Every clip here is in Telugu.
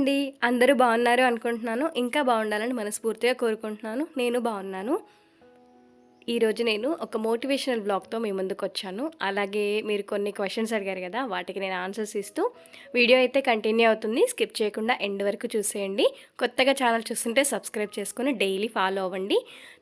అండి. అందరూ బాగున్నారు అనుకుంటున్నాను. ఇంకా బాగుండాలని మనస్ఫూర్తిగా కోరుకుంటున్నాను. నేను బాగున్నాను. ఈరోజు నేను ఒక మోటివేషనల్ బ్లాగ్తో మీ ముందుకు వచ్చాను. అలాగే మీరు కొన్ని క్వశ్చన్స్ అడిగారు కదా వాటికి నేను ఆన్సర్స్ ఇస్తూ వీడియో అయితే కంటిన్యూ అవుతుంది. స్కిప్ చేయకుండా ఎండ్ వరకు చూసేయండి. కొత్తగా ఛానల్ చూస్తుంటే సబ్స్క్రైబ్ చేసుకుని డైలీ ఫాలో అవ్వండి.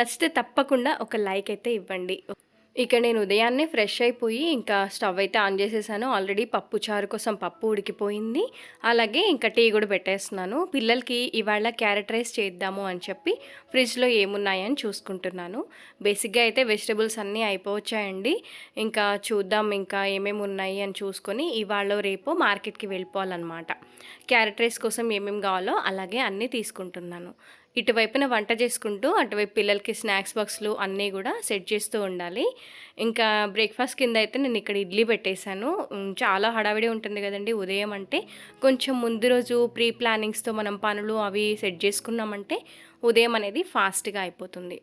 నచ్చితే తప్పకుండా ఒక లైక్ అయితే ఇవ్వండి. ఇక నేను ఉదయాన్నే ఫ్రెష్ అయిపోయి ఇంకా స్టవ్ అయితే ఆన్ చేసేసాను. ఆల్రెడీ పప్పు చారు కోసం పప్పు ఉడికిపోయింది. అలాగే ఇంకా టీ కూడా పెట్టేస్తున్నాను. పిల్లలకి ఇవాళ క్యారెట్ రైస్ చేద్దాము అని చెప్పి ఫ్రిడ్జ్లో ఏమున్నాయని చూసుకుంటున్నాను. బేసిక్గా అయితే వెజిటబుల్స్ అన్నీ అయిపోవచ్చాయండి. ఇంకా చూద్దాం ఇంకా ఏమేమి ఉన్నాయి అని చూసుకొని ఇవాళ రేపు మార్కెట్కి వెళ్ళిపోవాలన్నమాట. క్యారెట్ రైస్ కోసం ఏమేమి కావాలో అలాగే అన్నీ తీసుకుంటున్నాను. ఇటువైపున వంట చేసుకుంటూ అటువైపు పిల్లలకి స్నాక్స్ బాక్స్లు అన్నీ కూడా సెట్ చేస్తూ ఉండాలి. ఇంకా బ్రేక్ఫాస్ట్ కింద అయితే నేను ఇక్కడ ఇడ్లీ పెట్టేశాను. చాలా హడావిడి ఉంటుంది కదండి ఉదయం అంటే. కొంచెం ముందు రోజు ప్రీ ప్లానింగ్స్తో మనం పనులు అవి సెట్ చేసుకున్నామంటే ఉదయం అనేది ఫాస్ట్గా అయిపోతుంది.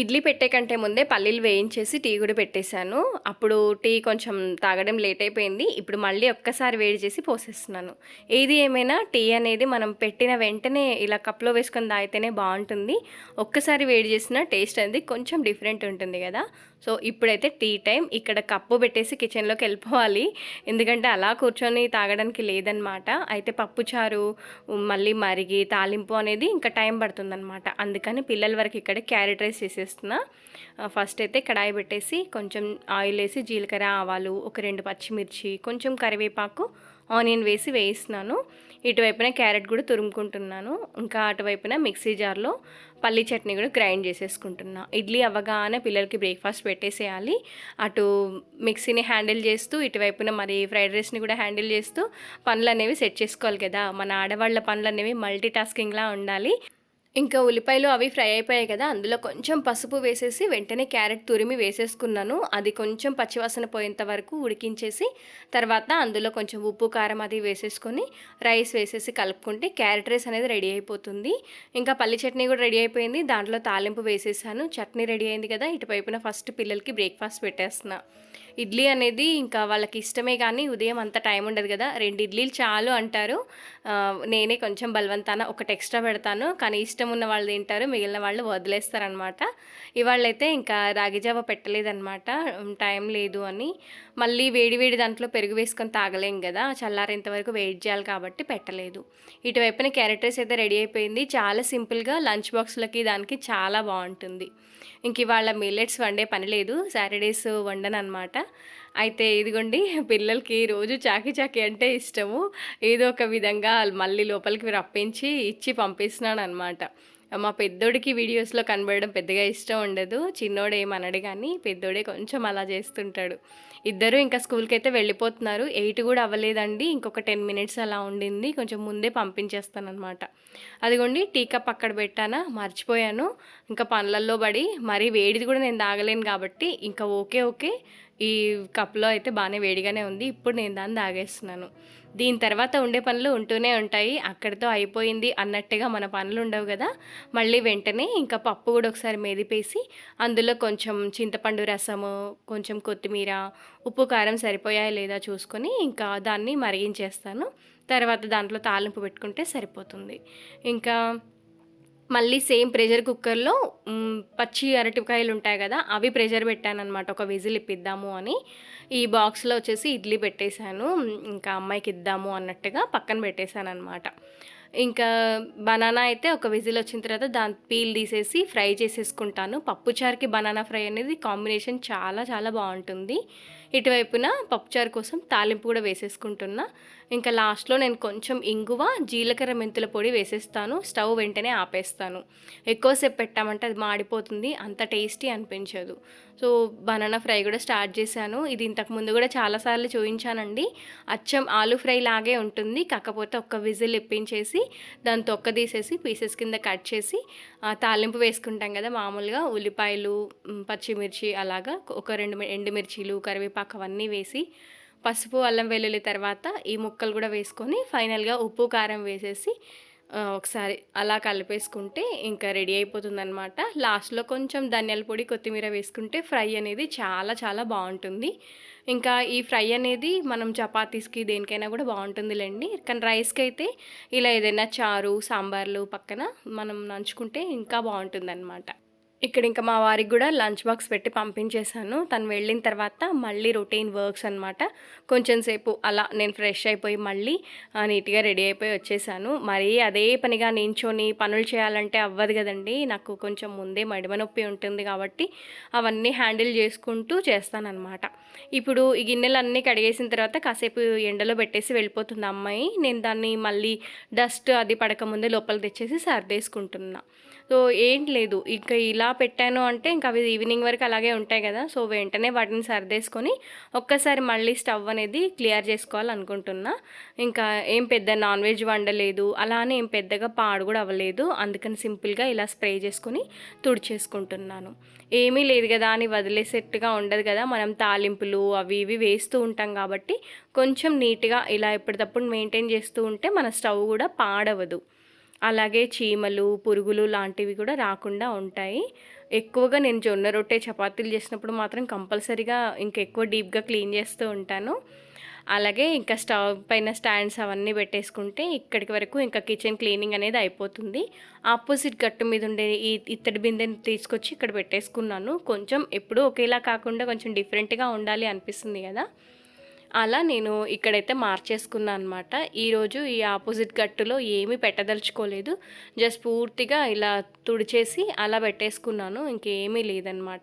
ఇడ్లీ పెట్టే కంటే ముందే పల్లీలు వేయించేసి టీ కూడా పెట్టేశాను. అప్పుడు టీ కొంచెం తాగడం లేట్ అయిపోయింది. ఇప్పుడు మళ్ళీ ఒక్కసారి వేడి చేసి పోసేస్తున్నాను. ఏది ఏమైనా టీ అనేది మనం పెట్టిన వెంటనే ఇలా కప్లో వేసుకొని తాగితేనే బాగుంటుంది. ఒక్కసారి వేడి చేసిన టేస్ట్ అనేది కొంచెం డిఫరెంట్ ఉంటుంది కదా. సో ఇప్పుడైతే టీ టైం. ఇక్కడ కప్పు పెట్టేసి కిచెన్లోకి వెళ్ళిపోవాలి. ఎందుకంటే అలా కూర్చొని తాగడానికి లేదనమాట అయితే పప్పుచారు మళ్ళీ మరిగి తాలింపు అనేది ఇంకా టైం పడుతుందన్నమాట. అందుకని పిల్లల వరకు ఇక్కడ క్యారెట్ రైస్ చేసేస్తున్నా. ఫస్ట్ అయితే కడాయి పెట్టేసి కొంచెం ఆయిల్ వేసి జీలకర్ర ఆవాలు ఒక రెండు పచ్చిమిర్చి కొంచెం కరివేపాకు ఆనియన్ వేసి వేయిస్తున్నాను. ఇటువైపున క్యారెట్ కూడా తురుముకుంటున్నాను. ఇంకా అటువైపున మిక్సీ జార్లో పల్లి చట్నీ కూడా గ్రైండ్ చేసేసుకుంటున్నా. ఇడ్లీ అవ్వగానే పిల్లలకి బ్రేక్ఫాస్ట్ పెట్టేసేయాలి. అటు మిక్సీని హ్యాండిల్ చేస్తూ ఇటువైపున మరి ఫ్రైడ్ రైస్ని కూడా హ్యాండిల్ చేస్తూ పనులు అనేవి సెట్ చేసుకోవాలి కదా. మన ఆడవాళ్ళ పనులు అనేవి మల్టీ టాస్కింగ్లా ఉండాలి. ఇంకా ఉల్లిపాయలు అవి ఫ్రై అయిపోయాయి కదా అందులో కొంచెం పసుపు వేసేసి వెంటనే క్యారెట్ తురిమి వేసేసుకున్నాను. అది కొంచెం పచ్చివాసన పోయేంత వరకు ఉడికించేసి తర్వాత అందులో కొంచెం ఉప్పు కారం అది వేసేసుకొని రైస్ వేసేసి కలుపుకుంటే క్యారెట్ రైస్ అనేది రెడీ అయిపోతుంది. ఇంకా పల్లి చట్నీ కూడా రెడీ అయిపోయింది. దాంట్లో తాలింపు వేసేసాను. చట్నీ రెడీ అయింది కదా ఇటువైపున ఫస్ట్ పిల్లలకి బ్రేక్ఫాస్ట్ పెట్టేస్తున్నా. ఇడ్లీ అనేది ఇంకా వాళ్ళకి ఇష్టమే కానీ ఉదయం అంత టైం ఉండదు కదా. రెండు ఇడ్లీలు చాలు అంటారు. నేనే కొంచెం బలవంతాన ఒకటి ఎక్స్ట్రా పెడతాను. కానీ ఇష్టం ఉన్న వాళ్ళు తింటారు మిగిలిన వాళ్ళు వదిలేస్తారనమాట ఇవాళైతే ఇంకా రాగి జావ పెట్టలేదన్నమాట. టైం లేదు అని. మళ్ళీ వేడి వేడి దాంట్లో పెరుగు వేసుకొని తాగలేం కదా. చల్లారేంత వరకు వెయిట్ చేయాలి కాబట్టి పెట్టలేదు. ఇటువైపున క్యారెట్ రైస్ అయితే రెడీ అయిపోయింది. చాలా సింపుల్గా లంచ్ బాక్స్లకి దానికి చాలా బాగుంటుంది. ఇంక ఇవాళ మిల్లెట్స్ వండే పని లేదు సాటర్డేస్ వండను అనమాట అయితే ఇదిగోండి పిల్లలకి రోజు చాకీ చాకీ అంటే ఇష్టము. ఏదో ఒక విధంగా మళ్ళీ లోపలికి రప్పించి ఇచ్చి పంపిస్తున్నాను అనమాట మా పెద్దోడికి వీడియోస్లో కనబడడం పెద్దగా ఇష్టం ఉండదు. చిన్నోడు ఏమనడు కానీ పెద్దోడే కొంచెం అలా చేస్తుంటాడు. ఇద్దరు ఇంకా స్కూల్కి అయితే వెళ్ళిపోతున్నారు. ఎయిట్ కూడా అవ్వలేదండి. ఇంకొక టెన్ మినిట్స్ అలా ఉండింది. కొంచెం ముందే పంపించేస్తాను అనమాట అదిగోండి టీ కప్ అక్కడ పెట్టానా? మర్చిపోయాను. ఇంకా పనులల్లో పడి మరీ వేడిది కూడా నేను తాగలేను కాబట్టి ఇంకా ఓకే ఓకే. ఈ కప్లో అయితే బాగానే వేడిగానే ఉంది. ఇప్పుడు నేను దాన్ని తాగేస్తున్నాను. దీని తర్వాత ఉండే పనులు ఉంటూనే ఉంటాయి. అక్కడితో అయిపోయింది అన్నట్టుగా మన పనులు ఉండవు కదా. మళ్ళీ వెంటనే ఇంకా పప్పు కూడా ఒకసారి మెదిపేసి అందులో కొంచెం చింతపండు రసము కొంచెం కొత్తిమీర ఉప్పు కారం సరిపోయాయా లేదా చూసుకొని ఇంకా దాన్ని మరిగించేస్తాను. తర్వాత దాంట్లో తాలింపు పెట్టుకుంటే సరిపోతుంది. ఇంకా మళ్ళీ సేమ్ ప్రెషర్ కుక్కర్లో పచ్చి అరటికాయలు ఉంటాయి కదా అవి ప్రెషర్ పెట్టాను అనమాట ఒక విజిల్ ఇప్పిద్దాము అని. ఈ బాక్స్లో వచ్చేసి ఇడ్లీ పెట్టేశాను. ఇంకా అమ్మాయికి ఇద్దాము అన్నట్టుగా పక్కన పెట్టేశాను అనమాట ఇంకా బనానా అయితే ఒక విజిల్ వచ్చిన తర్వాత దాని పీల్ తీసేసి ఫ్రై చేసేసుకుంటాను. పప్పుచారుకి బనానా ఫ్రై అనేది కాంబినేషన్ చాలా చాలా బాగుంటుంది. ఇటువైపున పప్పుచారు కోసం తాలింపు కూడా వేసేసుకుంటున్నా. ఇంకా లాస్ట్లో నేను కొంచెం ఇంగువ జీలకర్ర మెంతుల పొడి వేసేస్తాను స్టవ్ వెంటనే ఆపేస్తాను. ఎక్కువసేపు పెట్టామంటే అది మాడిపోతుంది అంత టేస్టీ అనిపించదు. సో బనానా ఫ్రై కూడా స్టార్ట్ చేశాను. ఇది ఇంతకు ముందు కూడా చాలాసార్లు చూపించానండి. అచ్చం ఆలు ఫ్రై లాగే ఉంటుంది. కాకపోతే ఒక్క విజిల్ ఇప్పించేసి దాని తొక్క తీసేసి పీసెస్ కింద కట్ చేసి తాలింపు వేసుకుంటాం కదా మామూలుగా ఉల్లిపాయలు పచ్చిమిర్చి అలాగా ఒక రెండు ఎండుమిర్చీలు కరివేపాకు అవన్నీ వేసి పసుపు అల్లం వెల్లుల్లి తర్వాత ఈ ముక్కలు కూడా వేసుకొని ఫైనల్గా ఉప్పు కారం వేసేసి ఒకసారి అలా కలిపేసుకుంటే ఇంకా రెడీ అయిపోతుందన్నమాట. లాస్ట్లో కొంచెం ధనియాల పొడి కొత్తిమీర వేసుకుంటే ఫ్రై అనేది చాలా చాలా బాగుంటుంది. ఇంకా ఈ ఫ్రై అనేది మనం చపాతీస్కి దేనికైనా కూడా బాగుంటుందిలేండి. కానీ రైస్కి అయితే ఇలా ఏదైనా చారు సాంబార్లు పక్కన మనం నంచుకుంటే ఇంకా బాగుంటుందన్నమాట. ఇక్కడ ఇంకా మా వారికి కూడా లంచ్ బాక్స్ పెట్టి పంపించేశాను. తను వెళ్ళిన తర్వాత మళ్ళీ రొటీన్ వర్క్స్ అనమాట కొంచెం సేపు అలా నేను ఫ్రెష్ అయిపోయి మళ్ళీ నీట్గా రెడీ అయిపోయి వచ్చేసాను. మరి అదే పనిగా నించొని పనులు చేయాలంటే అవ్వదు కదండి. నాకు కొంచెం ముందే మడిమ నొప్పి ఉంటుంది కాబట్టి అవన్నీ హ్యాండిల్ చేసుకుంటూ చేస్తానన్నమాట. ఇప్పుడు ఈ గిన్నెలన్నీ కడిగేసిన తర్వాత కాసేపు ఎండలో పెట్టేసి వెళ్ళిపోతుంది అమ్మాయి. నేను దాన్ని మళ్ళీ డస్ట్ అది పడకముందే లోపల తెచ్చేసి సర్దేసుకుంటున్నాను సో ఏం లేదు. ఇంకా ఇలా పెట్టాను అంటే ఇంకా అవి ఈవినింగ్ వరకు అలాగే ఉంటాయి కదా. సో వెంటనే వాటిని సర్దేసుకొని ఒక్కసారి మళ్ళీ స్టవ్ అనేది క్లియర్ చేసుకోవాలనుకుంటున్నా. ఇంకా ఏం పెద్ద నాన్ వెజ్ వండలేదు. అలానే ఏం పెద్దగా పాడు కూడా అవ్వలేదు. అందుకని సింపుల్గా ఇలా స్ప్రే చేసుకొని తుడిచేసుకుంటున్నాను. ఏమీ లేదు కదా అని వదిలేసేట్టుగా ఉండదు కదా. మనం తాలింపులు అవి ఇవి వేస్తూ ఉంటాం కాబట్టి కొంచెం నీట్గా ఇలా ఎప్పటికప్పుడు మెయింటైన్ చేస్తూ ఉంటే మన స్టవ్ కూడా పాడవదు. అలాగే చీమలు పురుగులు లాంటివి కూడా రాకుండా ఉంటాయి. ఎక్కువగా నేను జొన్న రొట్టె చపాతీలు చేసినప్పుడు మాత్రం కంపల్సరీగా ఇంకెక్కువ డీప్గా క్లీన్ చేస్తూ ఉంటాను. అలాగే ఇంకా స్టవ్ పైన స్టాండ్స్ అవన్నీ పెట్టేసుకుంటే ఇక్కడికి వరకు ఇంకా కిచెన్ క్లీనింగ్ అనేది అయిపోతుంది. ఆపోజిట్ గట్టు మీద ఉండే ఈ ఇత్తడి బిందెని తీసుకొచ్చి ఇక్కడ పెట్టేసుకున్నాను. కొంచెం ఎప్పుడూ ఒకేలా కాకుండా కొంచెం డిఫరెంట్గా ఉండాలి అనిపిస్తుంది కదా. అలా నేను ఇక్కడైతే మార్చేసుకున్నాను అనమాట ఈరోజు ఈ ఆపోజిట్ గట్టులో ఏమీ పెట్టదలుచుకోలేదు. జస్ట్ పూర్తిగా ఇలా తుడిచేసి అలా పెట్టేసుకున్నాను. ఇంకేమీ లేదనమాట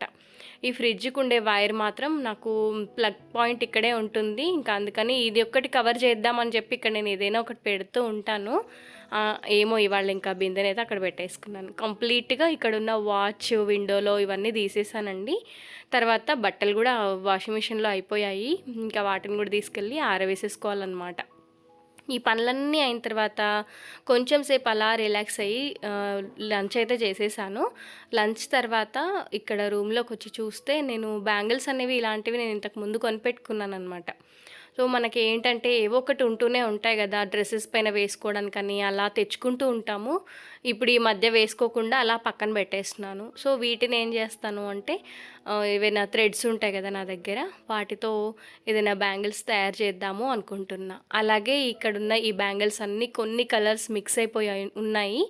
ఈ ఫ్రిడ్జ్కి ఉండే వైర్ మాత్రం నాకు ప్లగ్ పాయింట్ ఇక్కడే ఉంటుంది. ఇంకా అందుకని ఇది ఒక్కటి కవర్ చేద్దామని చెప్పి ఇక్కడ నేను ఏదైనా ఒకటి పెడుతూ ఉంటాను. ఏమో ఇవాళ ఇంకా బిందెనైతే అక్కడ పెట్టేసుకున్నాను. కంప్లీట్గా ఇక్కడ ఉన్న వాచ్ విండోలో ఇవన్నీ తీసేసానండి. తర్వాత బట్టలు కూడా వాషింగ్ మిషన్లో అయిపోయాయి. ఇంకా వాటిని కూడా తీసుకెళ్ళి ఆరవేసేసుకోవాలన్నమాట. ఈ పనులన్నీ అయిన తర్వాత కొంచెం సేపు అలా రిలాక్స్ అయ్యి లంచ్ అయితే చేసేసాను. లంచ్ తర్వాత ఇక్కడ రూమ్లోకి వచ్చి చూస్తే నేను బ్యాంగిల్స్ అనేవి ఇలాంటివి నేను ఇంతకు ముందు కొనిపెట్టుకున్నాను అనమాట సో మనకి ఏంటంటే ఏవో ఒకటి ఉంటూనే ఉంటాయి కదా డ్రెస్సెస్ పైన వేసుకోవడానికని అలా తెచ్చుకుంటూ ఉంటాము. ఇప్పుడు ఈ మధ్య వేసుకోకుండా అలా పక్కన పెట్టేస్తున్నాను. సో వీటిని ఏం చేస్తాను అంటే ఏవైనా థ్రెడ్స్ ఉంటాయి కదా నా దగ్గర వాటితో ఏదైనా బ్యాంగిల్స్ తయారు చేద్దాము అనుకుంటున్నా. అలాగే ఇక్కడున్న ఈ బ్యాంగిల్స్ అన్నీ కొన్ని కలర్స్ మిక్స్ అయిపోయాయి ఉన్నాయి.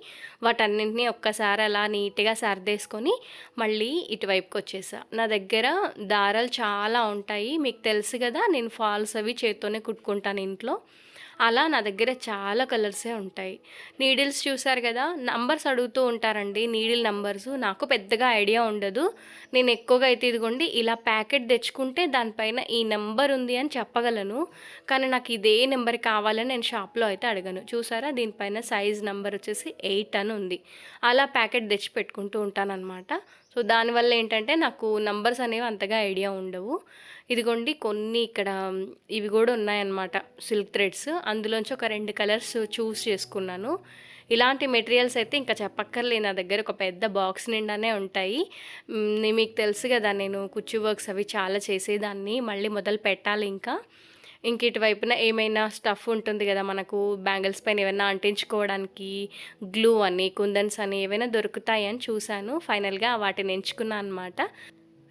వాటన్నింటినీ ఒక్కసారి అలా నీట్గా సర్దేసుకొని మళ్ళీ ఇటువైపుకి వచ్చేసా నా దగ్గర దారాలు చాలా ఉంటాయి. మీకు తెలుసు కదా నేను ఫాల్స్ అవి చేత్తోనే కుట్టుకుంటాను ఇంట్లో. అలా నా దగ్గర చాలా కలర్సే ఉంటాయి. నీడిల్స్ చూసారు కదా నంబర్స్ అడుగుతూ ఉంటారండి. నీడిల్ నంబర్స్ నాకు పెద్దగా ఐడియా ఉండదు. నేను ఎక్కువగా అయితే ఇదిగోండి ఇలా ప్యాకెట్ తెచ్చుకుంటే దానిపైన ఈ నెంబర్ ఉంది అని చెప్పగలను. కానీ నాకు ఇదే నెంబర్ కావాలని నేను షాప్లో అయితే అడగను. చూసారా? దీనిపైన సైజ్ నెంబర్ వచ్చేసి ఎయిట్ అని ఉంది. అలా ప్యాకెట్ తెచ్చి పెట్టుకుంటూ ఉంటానన్నమాట. సో దానివల్ల ఏంటంటే నాకు నంబర్స్ అనేవి అంతగా ఐడియా ఉండవు. ఇదిగోండి కొన్ని ఇక్కడ ఇవి కూడా ఉన్నాయన్నమాట సిల్క్ థ్రెడ్స్. అందులోంచి ఒక రెండు కలర్స్ చూస్ చేసుకున్నాను. ఇలాంటి మెటీరియల్స్ అయితే ఇంకా చెప్పక్కర్లే నా దగ్గర ఒక పెద్ద బాక్స్ నిండానే ఉంటాయి. మీకు తెలుసు కదా నేను కుచ్చు వర్క్స్ అవి చాలా చేసేదాన్ని. మళ్ళీ మొదలు పెట్టాలి ఇంకా. ఇంక ఇటువైపున ఏమైనా స్టఫ్ ఉంటుంది కదా మనకు బ్యాంగిల్స్ పైన ఏమైనా అంటించుకోవడానికి గ్లూ అని కుందన్స్ అని ఏవైనా దొరుకుతాయి అని చూశాను ఫైనల్గా వాటిని ఎంచుకున్నాను అనమాట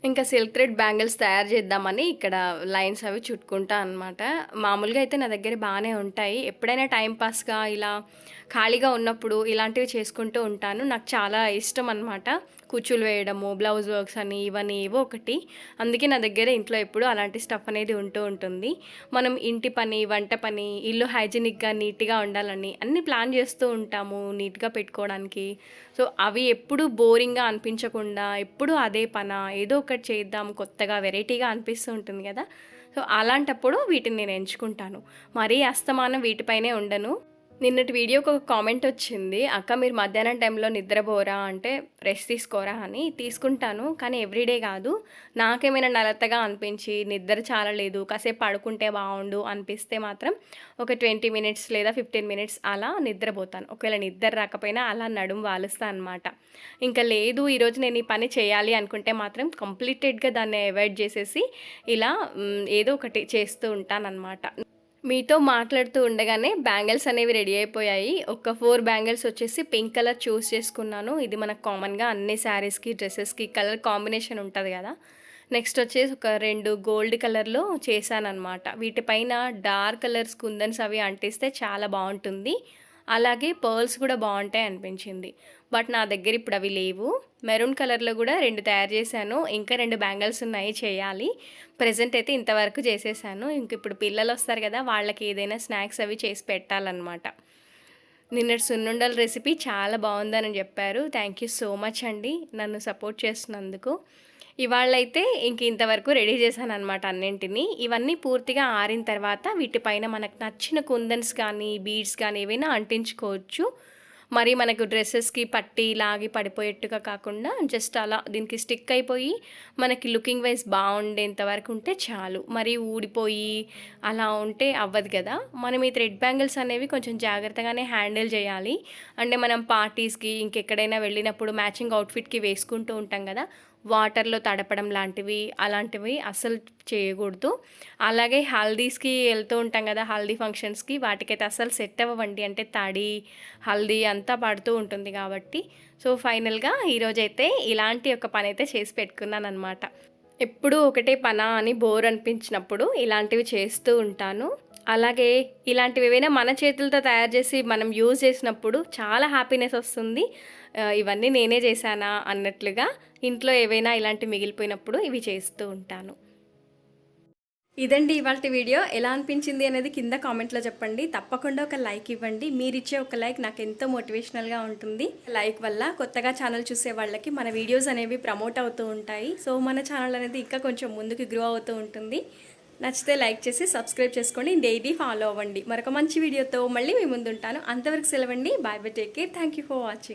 ఇంకా సిల్క్ థ్రెడ్ బ్యాంగిల్స్ తయారు చేద్దామని ఇక్కడ లైన్స్ అవి చుట్టుకుంటా అనమాట మామూలుగా అయితే నా దగ్గర బాగానే ఉంటాయి. ఎప్పుడైనా టైం పాస్గా ఇలా ఖాళీగా ఉన్నప్పుడు ఇలాంటివి చేసుకుంటూ ఉంటాను. నాకు చాలా ఇష్టం అనమాట కుచ్చులు వేయడము బ్లౌజ్ వర్క్స్ అని ఇవన్నీ ఏవో ఒకటి. అందుకే నా దగ్గర ఇంట్లో ఎప్పుడు అలాంటి స్టఫ్ అనేది ఉంటూ ఉంటుంది. మనం ఇంటి పని వంట పని ఇల్లు హైజీనిక్గా నీట్గా ఉండాలని అన్ని ప్లాన్ చేస్తూ ఉంటాము నీట్గా పెట్టుకోవడానికి. సో అవి ఎప్పుడు బోరింగ్గా అనిపించకుండా ఎప్పుడు అదే పన ఏదో ఒకటి చేద్దాం కొత్తగా వెరైటీగా అనిపిస్తూ ఉంటుంది కదా. సో అలాంటప్పుడు వీటిని నేను ఎంచుకుంటాను. మరీ అస్తమానం వీటిపైనే ఉండను. నిన్నటి వీడియోకి ఒక కామెంట్ వచ్చింది అక్క మీరు మధ్యాహ్నం టైంలో నిద్రపోరా అంటే రెస్ట్ తీసుకోరా అని తీసుకుంటాను కానీ ఎవ్రీడే కాదు. నాకేమైనా నలతగా అనిపించి నిద్ర చాలా లేదు కాసేపు పడుకుంటే బాగుండు అనిపిస్తే మాత్రం ఒక ట్వంటీ మినిట్స్ లేదా ఫిఫ్టీన్ మినిట్స్ అలా నిద్రపోతాను. ఒకవేళ నిద్ర రాకపోయినా అలా నడుము వాలుస్తాను అనమాట ఇంకా లేదు ఈరోజు నేను ఈ పని చేయాలి అనుకుంటే మాత్రం కంప్లీటెడ్గా దాన్ని అవాయిడ్ చేసేసి ఇలా ఏదో ఒకటి చేస్తూ ఉంటాను అనమాట మీతో మాట్లాడుతూ ఉండగానే బ్యాంగిల్స్ అనేవి రెడీ అయిపోయాయి. ఒక ఫోర్ బ్యాంగిల్స్ వచ్చేసి పింక్ కలర్ చూస్ చేసుకున్నాను. ఇది మనకు కామన్గా అన్ని శారీస్కి డ్రెస్సెస్కి కలర్ కాంబినేషన్ ఉంటుంది కదా. నెక్స్ట్ వచ్చేసి ఒక రెండు గోల్డ్ కలర్లో చేశానమాట వీటిపైన డార్క్ కలర్స్ కుందన్స్ అవి అంటిస్తే చాలా బాగుంటుంది. అలాగే పర్ల్స్ కూడా బాగుంటాయి అనిపించింది. బట్ నా దగ్గర ఇప్పుడు అవి లేవు. మెరూన్ కలర్లో కూడా రెండు తయారు చేశాను. ఇంకా రెండు బ్యాంగిల్స్ ఉన్నాయి చేయాలి. ప్రజెంట్ అయితే ఇంతవరకు చేసేసాను. ఇంక ఇప్పుడు పిల్లలు వస్తారు కదా వాళ్ళకి ఏదైనా స్నాక్స్ అవి చేసి పెట్టాలన్నమాట. నిన్నటి సున్నుండల రెసిపీ చాలా బాగుందని చెప్పారు. థ్యాంక్ యూ సో మచ్ అండి నన్ను సపోర్ట్ చేస్తున్నందుకు. ఇవాళైతే ఇంక ఇంతవరకు రెడీ చేశాను అనమాట అన్నింటినీ. ఇవన్నీ పూర్తిగా ఆరిన తర్వాత వీటిపైన మనకు నచ్చిన కుందన్స్ కానీ బీడ్స్ కానీ ఏవైనా అంటించుకోవచ్చు. మరి మనకు డ్రెస్సెస్కి పట్టి లాగి పడిపోయేట్టుగా కాకుండా జస్ట్ అలా దీనికి స్టిక్ అయిపోయి మనకి లుకింగ్ వైజ్ బాగుండేంత వరకు ఉంటే చాలు. మరి ఊడిపోయి అలా ఉంటే అవ్వదు కదా. మనం ఈ థ్రెడ్ బ్యాంగిల్స్ అనేవి కొంచెం జాగ్రత్తగానే హ్యాండిల్ చేయాలి. అంటే మనం పార్టీస్కి ఇంకెక్కడైనా వెళ్ళినప్పుడు మ్యాచింగ్ అవుట్ఫిట్కి వేసుకుంటూ ఉంటాం కదా. వాటర్లో తడపడం లాంటివి అలాంటివి అస్సలు చేయకూడదు. అలాగే హల్దీస్కి వెళ్తూ ఉంటాం కదా హల్దీ ఫంక్షన్స్కి వాటికైతే అస్సలు సెట్ అవ్వండి అంటే తడి హల్దీ అంతా పడుతూ ఉంటుంది కాబట్టి. సో ఫైనల్గా ఈరోజైతే ఇలాంటి ఒక పని అయితే చేసి పెట్టుకున్నాను అనమాట ఎప్పుడూ ఒకటే పనా అని బోర్ అనిపించినప్పుడు ఇలాంటివి చేస్తూ ఉంటాను. అలాగే ఇలాంటివి ఏవైనా మన చేతులతో తయారు చేసి మనం యూజ్ చేసినప్పుడు చాలా హ్యాపీనెస్ వస్తుంది. ఇవన్నీ నేనే చేశానా అన్నట్లుగా ఇంట్లో ఏవైనా ఇలాంటి మిగిలిపోయినప్పుడు ఇవి చేస్తూ ఉంటాను. ఇదండి ఇవాళ వీడియో. ఎలా అనిపించింది అనేది కింద కామెంట్లో చెప్పండి. తప్పకుండా ఒక లైక్ ఇవ్వండి. మీరిచ్చే ఒక లైక్ నాకు ఎంతో మోటివేషనల్గా ఉంటుంది. లైక్ వల్ల కొత్తగా ఛానల్ చూసే వాళ్ళకి మన వీడియోస్ అనేవి ప్రమోట్ అవుతూ ఉంటాయి. సో మన ఛానల్ అనేది ఇంకా కొంచెం ముందుకు గ్రో అవుతూ ఉంటుంది. నచ్చితే లైక్ చేసి సబ్స్క్రైబ్ చేసుకోండి. డైలీ ఫాలో అవ్వండి. మరొక మంచి వీడియోతో మళ్ళీ మీ ముందు ఉంటాను అంతవరకు సెలవండి. Bye bye take care. Thank you for watching.